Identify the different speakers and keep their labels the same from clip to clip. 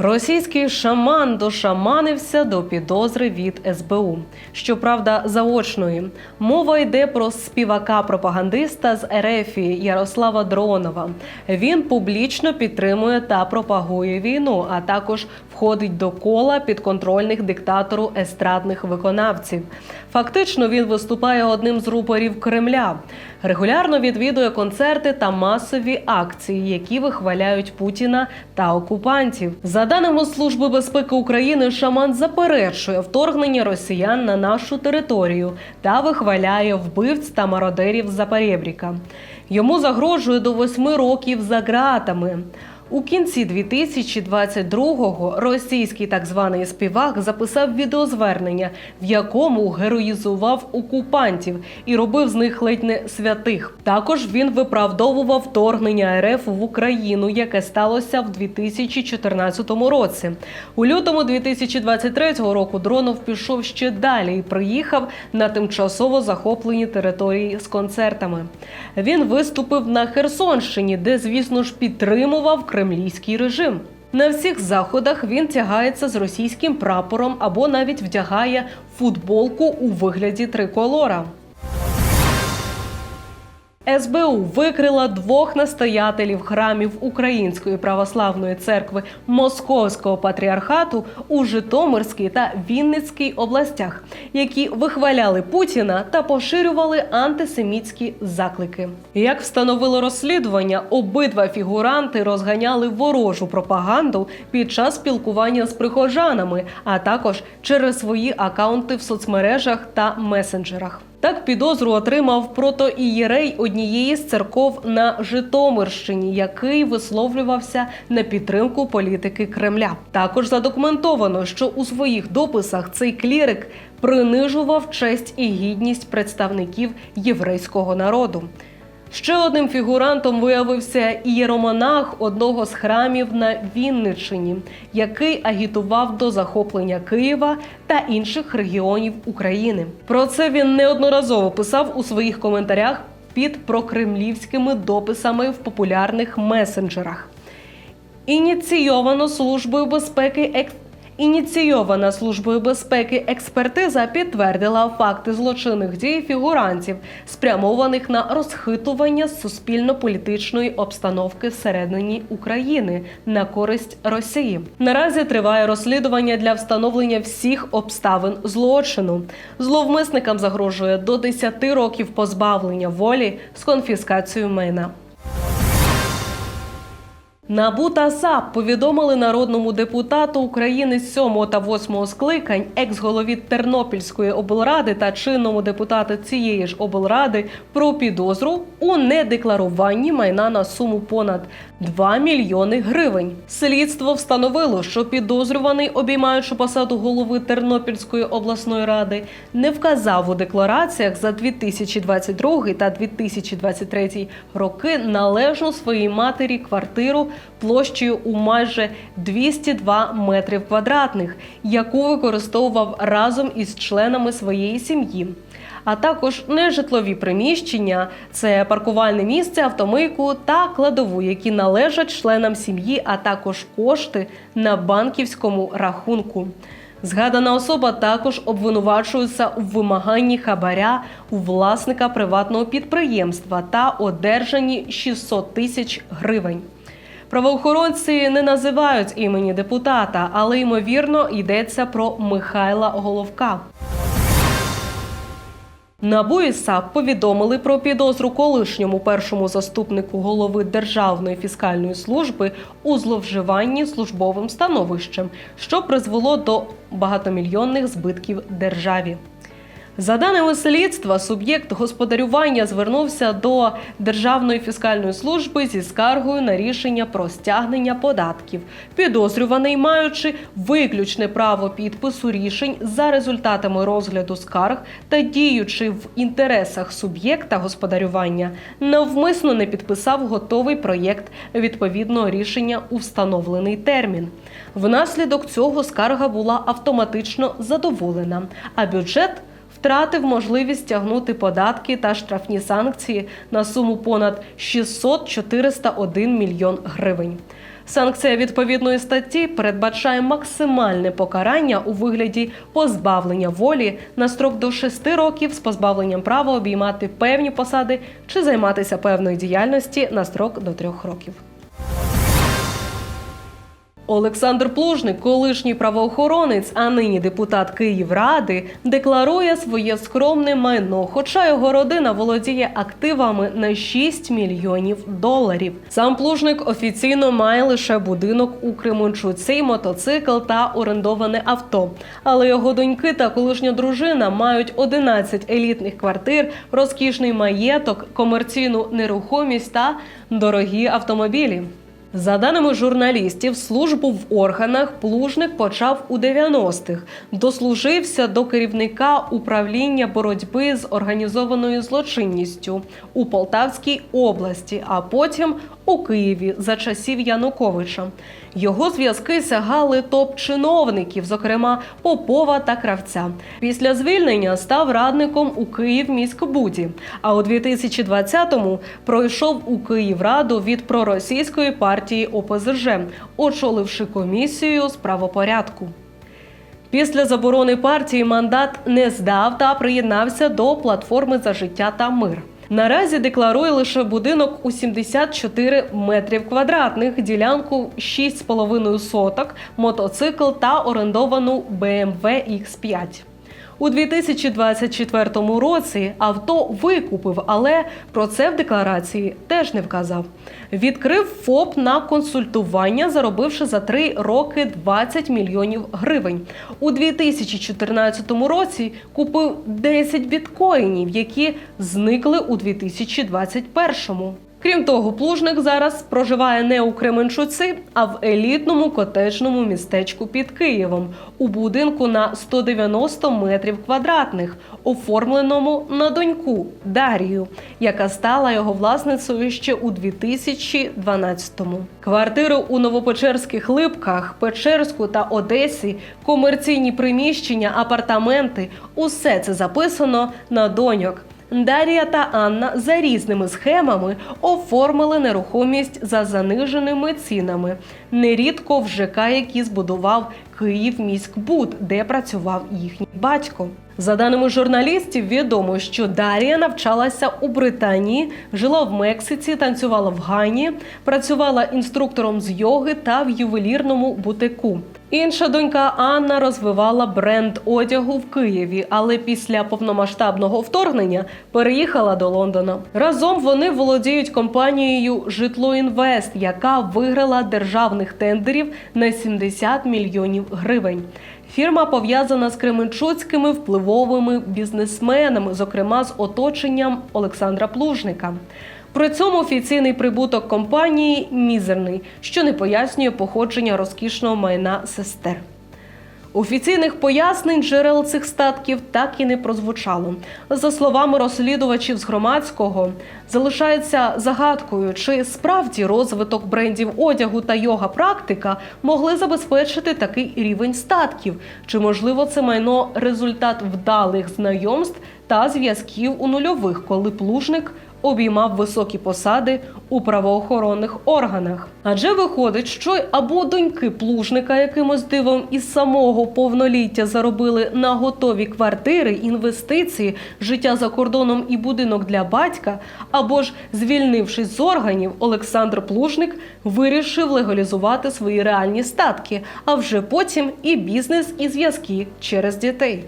Speaker 1: Російський шаман дошаманився до підозри від СБУ. Щоправда, заочної мова йде про співака-пропагандиста з Ерефії Ярослава Дронова. Він публічно підтримує та пропагує війну, а також входить до кола підконтрольних диктатору естрадних виконавців. Фактично, він виступає одним з рупорів Кремля. Регулярно відвідує концерти та масові акції, які вихваляють Путіна та окупантів. За даними Служби безпеки України, шаман заперечує вторгнення росіян на нашу територію та вихваляє вбивць та мародерів Запорєбріка. Йому загрожує до восьми років за ґратами. У кінці 2022-го російський так званий співак записав відеозвернення, в якому героїзував окупантів і робив з них ледь не святих. Також він виправдовував вторгнення РФ в Україну, яке сталося в 2014 році. У лютому 2023 року Дронов пішов ще далі і приїхав на тимчасово захоплені території з концертами. Він виступив на Херсонщині, де, звісно ж, підтримував кремлівський режим. На всіх заходах він тягається з російським прапором або навіть вдягає футболку у вигляді триколора. СБУ викрила двох настоятелів храмів Української православної церкви Московського патріархату у Житомирській та Вінницькій областях, які вихваляли Путіна та поширювали антисемітські заклики. Як встановило розслідування, обидва фігуранти розганяли ворожу пропаганду під час спілкування з прихожанами, а також через свої акаунти в соцмережах та месенджерах. Так підозру отримав протоієрей однієї з церков на Житомирщині, який висловлювався на підтримку політики Кремля. Також задокументовано, що у своїх дописах цей клірик принижував честь і гідність представників єврейського народу. Ще одним фігурантом виявився ієромонах одного з храмів на Вінниччині, який агітував до захоплення Києва та інших регіонів України. Про це він неодноразово писав у своїх коментарях під прокремлівськими дописами в популярних месенджерах. Ініційовано службою безпеки екс... Ініційована службою безпеки експертиза підтвердила факти злочинних дій фігурантів, спрямованих на розхитування суспільно-політичної обстановки всередині України на користь Росії. Наразі триває розслідування для встановлення всіх обставин злочину. Зловмисникам загрожує до 10 років позбавлення волі з конфіскацією майна. НАБУ та САП повідомили народному депутату України 7 та 8 скликань, екс-голові Тернопільської облради та чинному депутату цієї ж облради про підозру у недекларуванні майна на суму понад 2 мільйони гривень. Слідство встановило, що підозрюваний, обіймаючи посаду голови Тернопільської обласної ради, не вказав у деклараціях за 2022 та 2023 роки належну своїй матері квартиру площею у майже 202 метрів квадратних, яку використовував разом із членами своєї сім'ї. А також нежитлові приміщення, це паркувальне місце, автомийку та кладову, які належать членам сім'ї, а також кошти на банківському рахунку. Згадана особа також обвинувачується у вимаганні хабаря у власника приватного підприємства та одержанні 600 тисяч гривень. Правоохоронці не називають імені депутата, але ймовірно йдеться про Михайла Головка. НАБУ і САП повідомили про підозру колишньому першому заступнику голови Державної фіскальної служби у зловживанні службовим становищем, що призвело до багатомільйонних збитків державі. За даними слідства, суб'єкт господарювання звернувся до Державної фіскальної служби зі скаргою на рішення про стягнення податків. Підозрюваний, маючи виключне право підпису рішень за результатами розгляду скарг та діючи в інтересах суб'єкта господарювання, навмисно не підписав готовий проєкт відповідного рішення у встановлений термін. Внаслідок цього скарга була автоматично задоволена, а бюджет втратив можливість стягнути податки та штрафні санкції на суму понад 600-401 мільйон гривень. Санкція відповідної статті передбачає максимальне покарання у вигляді позбавлення волі на строк до 6 років з позбавленням права обіймати певні посади чи займатися певною діяльності на строк до 3 років. Олександр Плужник, колишній правоохоронець, а нині депутат Київради, декларує своє скромне майно, хоча його родина володіє активами на 6 мільйонів доларів. Сам Плужник офіційно має лише будинок у Кременчуці, мотоцикл та орендоване авто. Але його доньки та колишня дружина мають 11 елітних квартир, розкішний маєток, комерційну нерухомість та дорогі автомобілі. За даними журналістів, службу в органах Плужник почав у 90-х. Дослужився до керівника управління боротьби з організованою злочинністю у Полтавській області, а потім у Києві за часів Януковича. Його зв'язки сягали топ-чиновників, зокрема Попова та Кравця. Після звільнення став радником у Київміськбуді. А у 2020-му пройшов у Київраду від проросійської партії ОПЗЖ, очоливши комісію з правопорядку. Після заборони партії мандат не здав та приєднався до платформи за життя та мир. Наразі декларує лише будинок у 74 метрів квадратних, ділянку 6,5 соток, мотоцикл та орендовану BMW X5. У 2024 році авто викупив, але про це в декларації теж не вказав. Відкрив ФОП на консультування, заробивши за три роки 20 мільйонів гривень. У 2014 році купив 10 біткоїнів, які зникли у 2021. Крім того, плужник зараз проживає не у Кременчуці, а в елітному котеджному містечку під Києвом у будинку на 190 метрів квадратних, оформленому на доньку Дарію, яка стала його власницею ще у 2012-му. Квартири у Новопечерських Липках, Печерську та Одесі, комерційні приміщення, апартаменти усе це записано на доньок. Дар'я та Анна за різними схемами оформили нерухомість за заниженими цінами, нерідко в ЖК, які збудував Київміськбуд, де працював їхній батько. За даними журналістів, відомо, що Дар'я навчалася у Британії, жила в Мексиці, танцювала в Гані, працювала інструктором з йоги та в ювелірному бутику. Інша донька Анна розвивала бренд одягу в Києві, але після повномасштабного вторгнення переїхала до Лондона. Разом вони володіють компанією Житлоінвест, яка виграла державних тендерів на 70 мільйонів гривень. Фірма пов'язана з кременчуцькими впливовими бізнесменами, зокрема з оточенням Олександра Плужника. При цьому офіційний прибуток компанії мізерний, що не пояснює походження розкішного майна сестер. Офіційних пояснень джерел цих статків так і не прозвучало. За словами розслідувачів з громадського, залишається загадкою, чи справді розвиток брендів одягу та йога практика могли забезпечити такий рівень статків, чи можливо це майно результат вдалих знайомств та зв'язків у нульових, коли плужник обіймав високі посади у правоохоронних органах. Адже виходить, що або доньки плужника якимось дивом із самого повноліття заробили на готові квартири, інвестиції, життя за кордоном і будинок для батька, або ж звільнившись з органів, Олександр Плужник вирішив легалізувати свої реальні статки, а вже потім і бізнес, і зв'язки через дітей.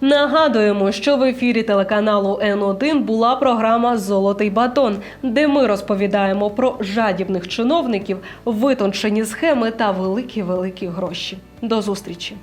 Speaker 1: Нагадуємо, що в ефірі телеканалу Н1 була програма Золотий батон, де ми розповідаємо про жадібних чиновників, витончені схеми та великі великі гроші. До зустрічі!